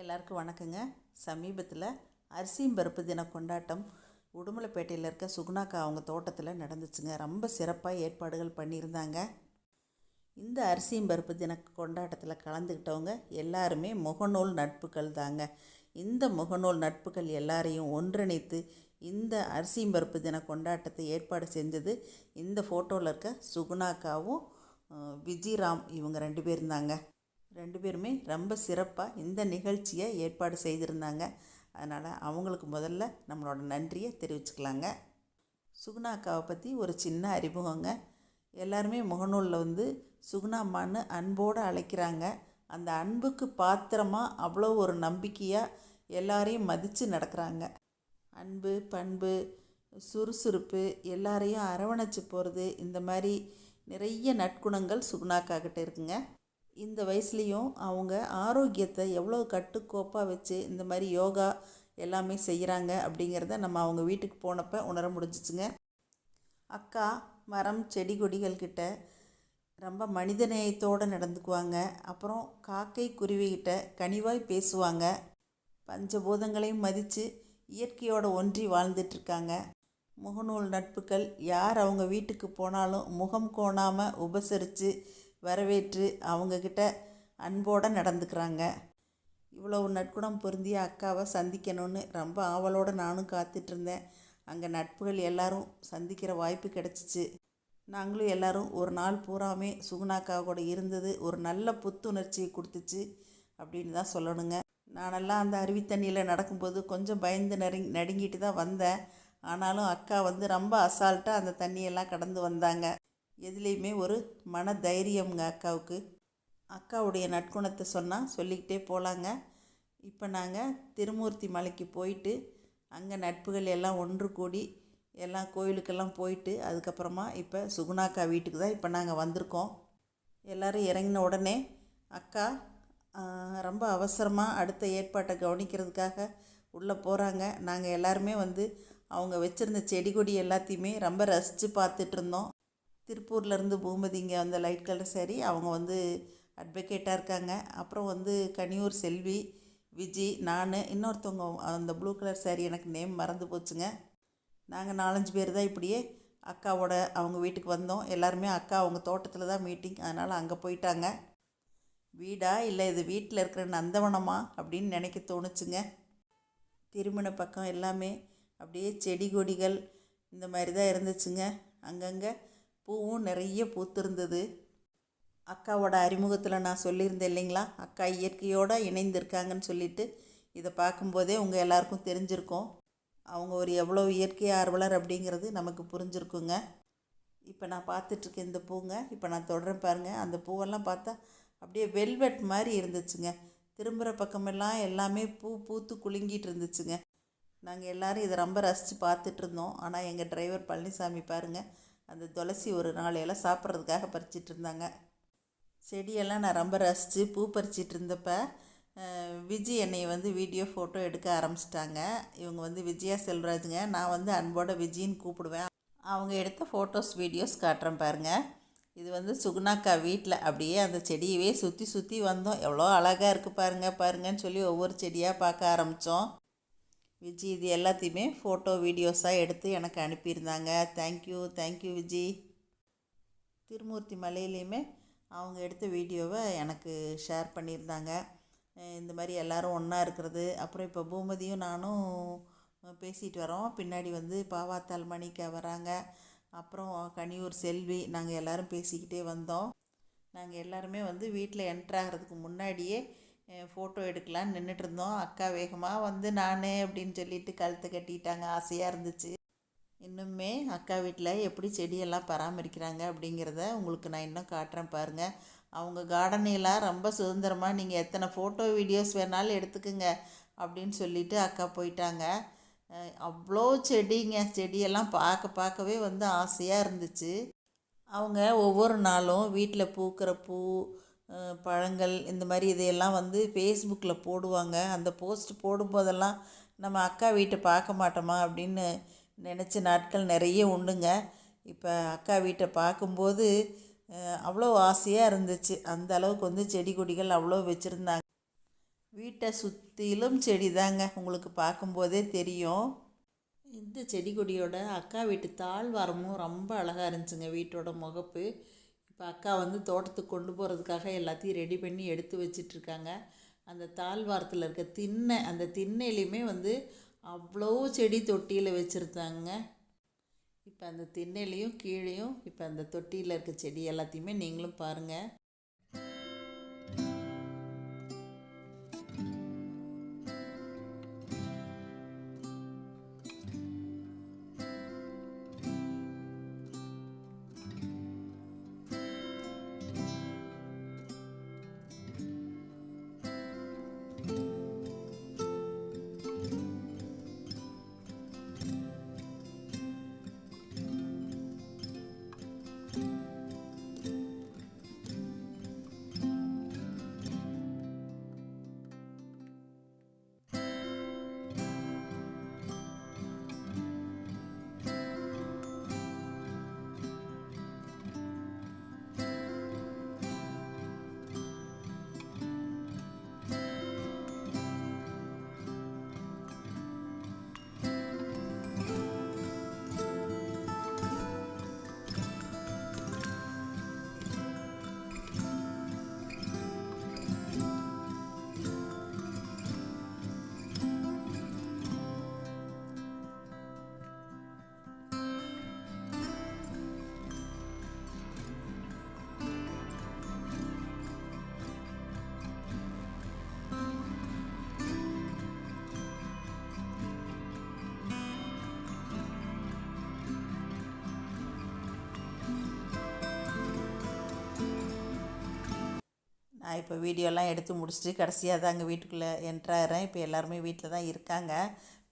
எல்லாருக்கும் வணக்கங்க. சமீபத்தில் அரிசியும் பருப்பு தின கொண்டாட்டம் உடுமலைப்பேட்டையில் இருக்க சுகுணாக்கா அவங்க தோட்டத்தில் நடந்துச்சுங்க. ரொம்ப சிறப்பாக ஏற்பாடுகள் பண்ணியிருந்தாங்க. இந்த அரிசியும் பருப்பு தின கொண்டாட்டத்தில் கலந்துக்கிட்டவங்க எல்லாருமே முகநூல் நட்புகள் தாங்க. இந்த முகநூல் நட்புகள் எல்லாரையும் ஒன்றிணைத்து இந்த அரிசியும் பருப்பு தின கொண்டாட்டத்தை ஏற்பாடு செஞ்சது இந்த ஃபோட்டோவில் இருக்க சுகுணாக்காவும் விஜிராம் இவங்க ரெண்டு பேர் இருந்தாங்க ரெண்டு பேருமே ரொம்ப சிறப்பாக இந்த நிகழ்ச்சியை ஏற்பாடு செய்திருந்தாங்க. அதனால் அவங்களுக்கு முதல்ல நம்மளோட நன்றியை தெரிவிச்சுக்கலாங்க. சுகுணா அக்காவை பற்றி ஒரு சின்ன அறிமுகங்க. எல்லாருமே முகநூலில் வந்து சுகுணா அம்மான்னு அன்போடு அழைக்கிறாங்க. அந்த அன்புக்கு பாத்திரமாக அவ்வளோ ஒரு நம்பிக்கையாக எல்லாரையும் மதித்து நடக்கிறாங்க. அன்பு பண்பு சுறுசுறுப்பு எல்லாரையும் அரவணைச்சு போகிறது இந்த மாதிரி நிறைய நற்குணங்கள் சுகுணாக்காகிட்ட இருக்குங்க. இந்த வயசுலேயும் அவங்க ஆரோக்கியத்தை எவ்வளோ கட்டுக்கோப்பாக வச்சு இந்த மாதிரி யோகா எல்லாமே செய்கிறாங்க அப்படிங்கிறத நம்ம அவங்க வீட்டுக்கு போனப்போ உணர முடிஞ்சிச்சுங்க. அக்கா மரம் செடி கொடிகள் கிட்ட ரொம்ப மனிதநேயத்தோடு நடந்துக்குவாங்க. அப்புறம் காக்கை குருவிகிட்ட கனிவாய் பேசுவாங்க. பஞ்சபூதங்களையும் மதித்து இயற்கையோட ஒன்றி வாழ்ந்துட்டுருக்காங்க. முகநூல் நட்புகள் யார் அவங்க வீட்டுக்கு போனாலும் முகம் கோணாமல் உபசரித்து வரவேற்று அவங்கக்கிட்ட அன்போடு நடந்துக்கிறாங்க. இவ்வளவு நட்குணம் பொருந்திய அக்காவை சந்திக்கணும்னு ரொம்ப ஆவலோடு நானும் காத்துட்ருந்தேன். அங்கே நட்புகள் எல்லாரும் சந்திக்கிற வாய்ப்பு கிடச்சிச்சு. நாங்களும் எல்லாரும் ஒரு நாள் பூராமே சுகுணாக்கா கூட இருந்தது ஒரு நல்ல புத்துணர்ச்சியை கொடுத்துச்சு அப்படின்னு தான் சொல்லணுங்க. நானெல்லாம் அந்த அருவி தண்ணியில் நடக்கும்போது கொஞ்சம் பயந்து நெருங் நடுங்கிட்டு தான் வந்தேன். ஆனாலும் அக்கா வந்து ரொம்ப அசால்ட்டாக அந்த தண்ணியெல்லாம் கடந்து வந்தாங்க. எதுலேயுமே ஒரு மன தைரியம்ங்க அக்காவுக்கு. அக்காவுடைய நற்குணத்தை சொன்னால் சொல்லிக்கிட்டே போகலாங்க இப்போ நாங்கள் திருமூர்த்தி மலைக்கு போயிட்டு அங்கே நட்புகள் எல்லாம் ஒன்று கூடி எல்லாம் கோயிலுக்கெல்லாம் போயிட்டு அதுக்கப்புறமா இப்போ சுகுணாக்கா வீட்டுக்கு தான் இப்போ நாங்கள் வந்திருக்கோம். எல்லோரும் இறங்கின உடனே அக்கா ரொம்ப அவசரமாக அடுத்த ஏற்பாட்டை கவனிக்கிறதுக்காக உள்ளே போகிறாங்க நாங்கள் எல்லாருமே வந்து அவங்க வச்சுருந்த செடி கொடி எல்லாத்தையுமே ரொம்ப ரசித்து பார்த்துட்ருந்தோம் திருப்பூர்லேருந்து பூமதி இங்கே வந்த லைட் கலர் சாரி அவங்க வந்து அட்வொகேட்டாக இருக்காங்க. அப்புறம் வந்து கனியூர் செல்வி விஜி நான் இன்னொருத்தவங்க அந்த ப்ளூ கலர் சாரி எனக்கு நேம் மறந்து போச்சுங்க. நாங்கள் நாலஞ்சு பேர் தான் இப்படியே அக்காவோட அவங்க வீட்டுக்கு வந்தோம். எல்லாருமே அக்கா அவங்க தோட்டத்தில் தான் மீட்டிங் அதனால் அங்கே போயிட்டாங்க. வீடா இல்லை இது வீட்டில் இருக்கிற நந்தவனமா அப்படின்னு நினைக்க தோணுச்சுங்க. திருமண பக்கம் எல்லாமே அப்படியே செடி கொடிகள் இந்த மாதிரி தான் இருந்துச்சுங்க. அங்கங்கே பூவும் நிறைய பூத்திருந்தது. அக்காவோட அறிமுகத்தில் நான் சொல்லியிருந்தேன் இல்லைங்களா? அக்கா இயற்கையோடு இணைந்திருக்காங்கன்னு சொல்லிட்டு இதை பார்க்கும்போதே உங்கள் எல்லாருக்கும் தெரிஞ்சிருக்கும். அவங்க ஒரு எவ்வளோ இயற்கை ஆர்வலர் அப்படிங்கிறது நமக்கு புரிஞ்சிருக்குங்க. இப்போ நான் பார்த்துட்ருக்கேன் இந்த பூங்க இப்போ நான் தொடரேன் பாருங்கள் அந்த பூவெல்லாம் பார்த்தா அப்படியே வெல்வெட் மாதிரி இருந்துச்சுங்க. திரும்புகிற பக்கமெல்லாம் எல்லாமே பூ பூத்து குலுங்கிட்டு இருந்துச்சுங்க நாங்கள் எல்லோரும் இதை ரொம்ப ரசித்து பார்த்துட்ருந்தோம். ஆனால் எங்கள் டிரைவர் பழனிசாமி பாருங்கள் அந்த துளசி ஒரு நாளையெல்லாம் சாப்பிட்றதுக்காக பறிச்சிட்டு இருந்தாங்க. செடியெல்லாம் நான் ரொம்ப ரசித்து பூ பறிச்சிட்டு இருந்தப்ப விஜி என்னை வந்து வீடியோ ஃபோட்டோ எடுக்க ஆரம்பிச்சிட்டாங்க. இவங்க வந்து விஜயா செல்வராஜுங்க. நான் வந்து அன்போட விஜின்னு கூப்பிடுவேன். அவங்க எடுத்த ஃபோட்டோஸ் வீடியோஸ் காட்டுறேன் பாருங்கள் இது வந்து சுகுணாக்கா வீட்டில் அப்படியே அந்த செடியவே சுற்றி சுற்றி வந்தோம். எவ்வளோ அழகாக இருக்குது பாருங்க பாருங்கன்னு சொல்லி ஒவ்வொரு செடியாக பார்க்க ஆரம்பித்தோம் விஜி இது எல்லாத்தையுமே ஃபோட்டோ வீடியோஸாக எடுத்து எனக்கு அனுப்பியிருந்தாங்க. Thank you thank you Viji. Thirumurthy மலையிலையுமே அவங்க எடுத்த வீடியோவை எனக்கு ஷேர் பண்ணியிருந்தாங்க. இந்த மாதிரி எல்லோரும் ஒன்றா இருக்கிறது. அப்புறம் இப்போ பூமதியும் நானும் பேசிட்டு வரோம். பின்னாடி வந்து பாவாத்தாள் மணிக்கா வராங்க. அப்புறம் கனியூர் செல்வி நாங்கள் எல்லாரும் பேசிக்கிட்டே வந்தோம். நாங்கள் எல்லாருமே வந்து வீட்டில் என்ட்ராகிறதுக்கு முன்னாடியே ஃபோட்டோ எடுக்கலான்னு நின்றுட்டு இருந்தோம் அக்கா வேகமாக வந்து நான் அப்படின்னு சொல்லிட்டு கழுத்தை கட்டிட்டாங்க. ஆசையாக இருந்துச்சு. இன்னுமே அக்கா வீட்டில் எப்படி செடியெல்லாம் பராமரிக்கிறாங்க அப்படிங்கிறத உங்களுக்கு நான் இன்னும் காட்டுறேன் பாருங்கள் அவங்க கார்டனையெல்லாம் ரொம்ப சுதந்திரமாக நீங்கள் எத்தனை ஃபோட்டோ வீடியோஸ் வேணாலும் எடுத்துக்கோங்க அப்படின்னு சொல்லிட்டு அக்கா போயிட்டாங்க. அவ்வளோ செடிங்க. செடியெல்லாம் பார்க்க பார்க்கவே வந்து ஆசையாக இருந்துச்சு. அவங்க ஒவ்வொரு நாளும் வீட்டில் பூக்கிற பூ பழங்கள் இந்த மாதிரி இதையெல்லாம் வந்து ஃபேஸ்புக்கில் போடுவாங்க. அந்த போஸ்ட் போடும்போதெல்லாம் நம்ம அக்கா வீட்டை பார்க்க மாட்டோமா அப்படின்னு நினச்ச நாட்கள் நிறைய உண்டுங்க. இப்போ அக்கா வீட்டை பார்க்கும்போது அவ்வளோ ஆசையாக இருந்துச்சு. அந்த அளவுக்கு வந்து செடி கொடிகள் அவ்வளோ வச்சுருந்தாங்க. வீட்டை சுற்றிலும் செடி தாங்க உங்களுக்கு பார்க்கும்போதே தெரியும். இந்த செடி கொடியோட அக்கா வீட்டு தாழ்வாரமும் ரொம்ப அழகாக இருந்துச்சுங்க வீட்டோட முகப்பு. இப்போ அக்கா வந்து தோட்டத்துக்கு கொண்டு போகிறதுக்காக எல்லாத்தையும் ரெடி பண்ணி எடுத்து வச்சிட்ருக்காங்க. அந்த தாழ்வாரத்தில் இருக்க திண்ணை அந்த திண்ணையிலையுமே வந்து அவ்வளோ செடி தொட்டியில் வச்சுருந்தாங்க இப்போ அந்த திண்ணையிலையும் கீழேயும் இப்போ அந்த தொட்டியில் இருக்க செடி எல்லாத்தையுமே நீங்களும் பாருங்கள் இப்போ வீடியோலாம் எடுத்து முடிச்சுட்டு கடைசியாக தாங்க வீட்டுக்குள்ளே என்ட்ராகிறேன். இப்போ எல்லாருமே வீட்டில் தான் இருக்காங்க.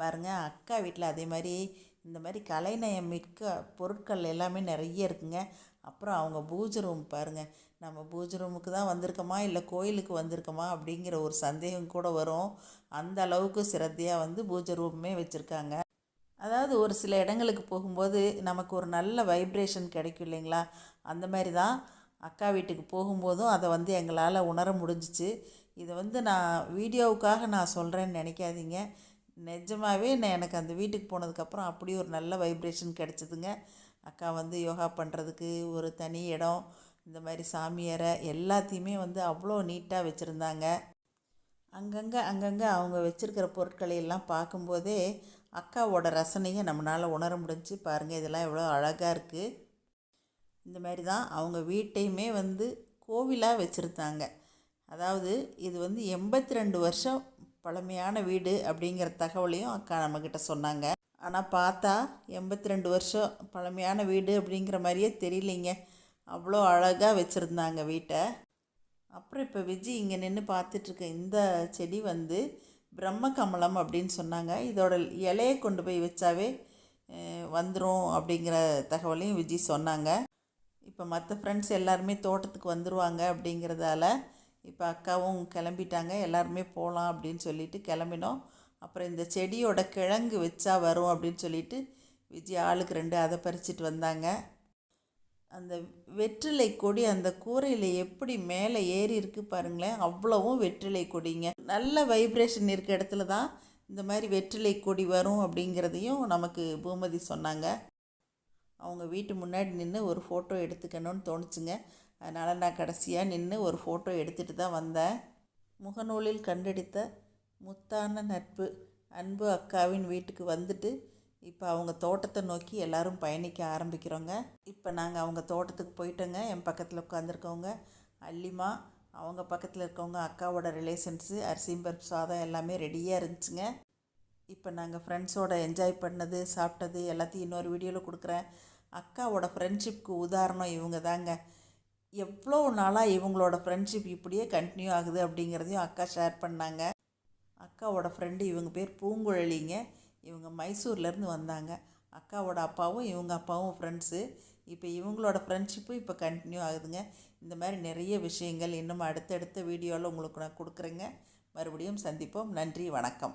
பாருங்கள் அக்கா வீட்டில் அதே மாதிரி இந்த மாதிரி கலைநயம் மிக்க பொருட்கள் எல்லாமே நிறைய இருக்குங்க. அப்புறம் அவங்க பூஜை ரூம் பாருங்கள் நம்ம பூஜை ரூமுக்கு தான் வந்திருக்கோமா? இல்லை கோயிலுக்கு வந்திருக்கோமா? அப்படிங்கிற ஒரு சந்தேகம் கூட வரும். அந்த அளவுக்கு சிரத்தையாக வந்து பூஜை ரூமுமே வச்சுருக்காங்க. அதாவது ஒரு சில இடங்களுக்கு போகும்போது நமக்கு ஒரு நல்ல வைப்ரேஷன் கிடைக்கும் இல்லைங்களா? அந்த மாதிரி தான் அக்கா வீட்டுக்கு போகும்போதும் அதை வந்து எங்களால் உணர முடிஞ்சிச்சு. இதை வந்து நான் வீடியோவுக்காக நான் சொல்கிறேன்னு நினைக்காதீங்க. நிஜமாகவே நான் எனக்கு அந்த வீட்டுக்கு போனதுக்கப்புறம் அப்படி ஒரு நல்ல வைப்ரேஷன் கிடச்சிதுங்க. அக்கா வந்து யோகா பண்ணுறதுக்கு ஒரு தனி இடம் இந்த மாதிரி சாமியறை எல்லாத்தையுமே வந்து அவ்வளோ நீட்டாக வச்சுருந்தாங்க. அங்கங்கே அங்கங்கே அவங்க வச்சுருக்கிற பொருட்களை எல்லாம் பார்க்கும்போதே அக்காவோட ரசனையை நம்மளால் உணர முடிஞ்சு பாருங்கள் இதெல்லாம் எவ்வளோ அழகாக இருக்குது இந்த மாதிரி தான் அவங்க வீட்டையுமே வந்து கோவிலாக வச்சுருந்தாங்க. அதாவது இது வந்து எண்பத்தி ரெண்டு வருஷம் பழமையான வீடு அப்படிங்கிற தகவலையும் அக்கா நம்மக்கிட்ட சொன்னாங்க. ஆனால் பார்த்தா எண்பத்தி ரெண்டு வருஷம் பழமையான வீடு அப்படிங்கிற மாதிரியே தெரியலைங்க. அவ்வளோ அழகாக வச்சுருந்தாங்க வீட்டை. அப்புறம் இப்போ விஜி இங்கே நின்று பார்த்துட்ருக்க இந்த செடி வந்து பிரம்ம கமலம் அப்படின்னு சொன்னாங்க. இதோட இலையை கொண்டு போய் வச்சாவே வந்துடும் அப்படிங்கிற தகவலையும் விஜி சொன்னாங்க. இப்போ மற்ற ஃப்ரெண்ட்ஸ் எல்லாருமே தோட்டத்துக்கு வந்துடுவாங்க அப்படிங்கிறதால இப்போ அக்காவும் கிளம்பிட்டாங்க எல்லாருமே போகலாம் அப்படின்னு சொல்லிட்டு கிளம்பினோம். அப்புறம் இந்த செடியோட கிழங்கு வச்சா வரும் அப்படின்னு சொல்லிட்டு விஜய் ஆளுக்கு ரெண்டு அதை பறிச்சிட்டு வந்தாங்க. அந்த வெற்றிலை கொடி அந்த கூரையில் எப்படி மேலே ஏறி இருக்கு பாருங்களேன் அவ்வளவும் வெற்றிலை கொடிங்க. நல்ல வைப்ரேஷன் இருக்க இடத்துல தான் இந்த மாதிரி வெற்றிலை கொடி வரும் அப்படிங்கிறதையும் நமக்கு பூமதி சொன்னாங்க. அவங்க வீட்டு முன்னாடி நின்று ஒரு ஃபோட்டோ எடுத்துக்கணும்னு தோணுச்சுங்க. அதனால் நான் கடைசியாக நின்று ஒரு ஃபோட்டோ எடுத்துகிட்டு தான் வந்தேன். முகநூலில் கண்டெடுத்த முத்தான நட்பு அன்பு அக்காவின் வீட்டுக்கு வந்துட்டு இப்போ அவங்க தோட்டத்தை நோக்கி எல்லோரும் பயணிக்க ஆரம்பிக்கிறோங்க. இப்போ நாங்கள் அவங்க தோட்டத்துக்கு போயிட்டோங்க. என் பக்கத்தில் உட்காந்துருக்கவங்க அல்லிமா அவங்க பக்கத்தில் இருக்கவங்க அக்காவோட ரிலேஷன்ஸு அரிசிம்பருப்பு சாதம் எல்லாமே ரெடியாக இருந்துச்சுங்க. இப்போ நாங்கள் ஃப்ரெண்ட்ஸோட என்ஜாய் பண்ணது சாப்பிட்டது எல்லாத்தையும் இன்னொரு வீடியோவில் கொடுக்குறேன். அக்காவோட ஃப்ரெண்ட்ஷிப்க்கு உதாரணம் இவங்க தாங்க. எவ்வளோ நாளாக இவங்களோட ஃப்ரெண்ட்ஷிப் இப்படியே கண்டினியூ ஆகுது அப்படிங்கிறதையும் அக்கா ஷேர் பண்ணாங்க. அக்காவோட ஃப்ரெண்டு இவங்க பேர் பூங்குழலிங்க. இவங்க மைசூர்லேருந்து வந்தாங்க. அக்காவோட அப்பாவும் இவங்க அப்பாவும் ஃப்ரெண்ட்ஸு இப்போ இவங்களோட ஃப்ரெண்ட்ஷிப்பும் இப்போ கண்டினியூ ஆகுதுங்க. இந்த மாதிரி நிறைய விஷயங்கள் இன்னும் அடுத்தடுத்த வீடியோவில் உங்களுக்கு நான் கொடுக்குறேங்க. மறுபடியும் சந்திப்போம். நன்றி வணக்கம்.